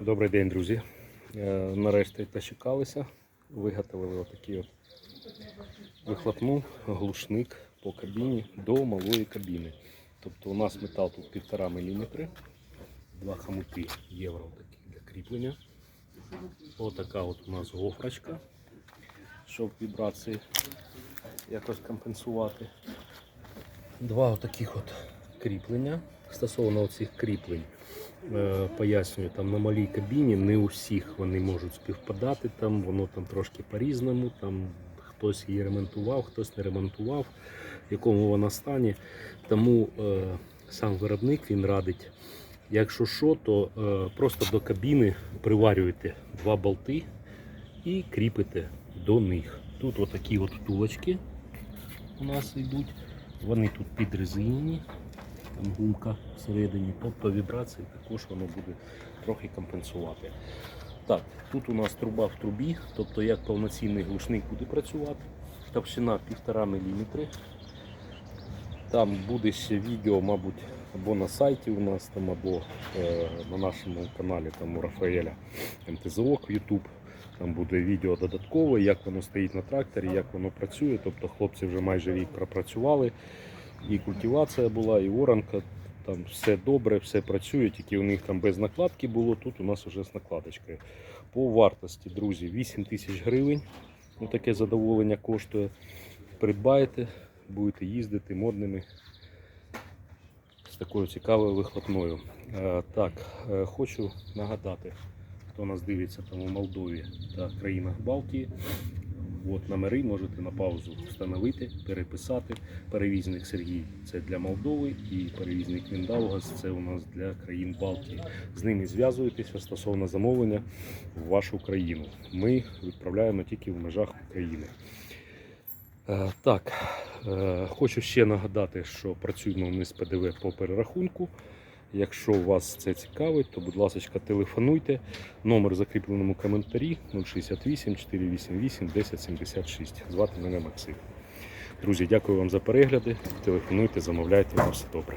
Добрий день, друзі. Е, Нарешті дочекалися. Виготовили отакий от вихлопну глушник по кабіні до малої кабіни. Тобто у нас метал тут 1,5 мм, два хомути євро такі для кріплення. Отака от у нас гофрочка, щоб вібрації якось компенсувати. Два отаких от кріплення. Стосовно цих кріплень, е, пояснюю, там на малій кабіні не у всіх вони можуть співпадати, там воно там трошки по-різному, там хтось її ремонтував, хтось не ремонтував, в якому вона стані. Тому е, сам виробник він радить, якщо що, то е, просто до кабіни приварюєте два болти і кріпите до них. Тут отакі от втулочки у нас йдуть. Вони тут підрезинені, там гумка всередині, тобто вібрації також воно буде трохи компенсувати. Так, тут у нас труба в трубі, тобто як повноцінний глушник буде працювати. Товщина 1,5 мм. Там буде ще відео, мабуть, або на сайті у нас, там, або е, на нашому каналі там, у Рафаеля МТЗО YouTube. Там буде відео додаткове, як воно стоїть на тракторі, як воно працює. Тобто хлопці вже майже рік пропрацювали. І культивація була, і оранка. Там все добре, все працює, тільки у них там без накладки було, тут у нас вже з накладочкою. По вартості, друзі, 8 тисяч гривень. Ну, таке задоволення коштує. Придбаєте, будете їздити модними з такою цікавою вихлопною. Е, так, е, хочу нагадати, хто нас дивиться там у Молдові та країнах Балтії. От номери можете на паузу встановити, переписати. Перевізник Сергій це для Молдови і перевізник Віндаугас це у нас для країн Балтії. З ними зв'язуєтеся стосовно замовлення в вашу країну. Ми відправляємо тільки в межах України. Е, Так, е, хочу ще нагадати, що працюємо ми з ПДВ по перерахунку. Якщо вас це цікавить, то будь ласка, телефонуйте. Номер в закріпленому коментарі 068 488 1076. Звати мене Максим. Друзі, дякую вам за перегляди. Телефонуйте, замовляйте, на все добре.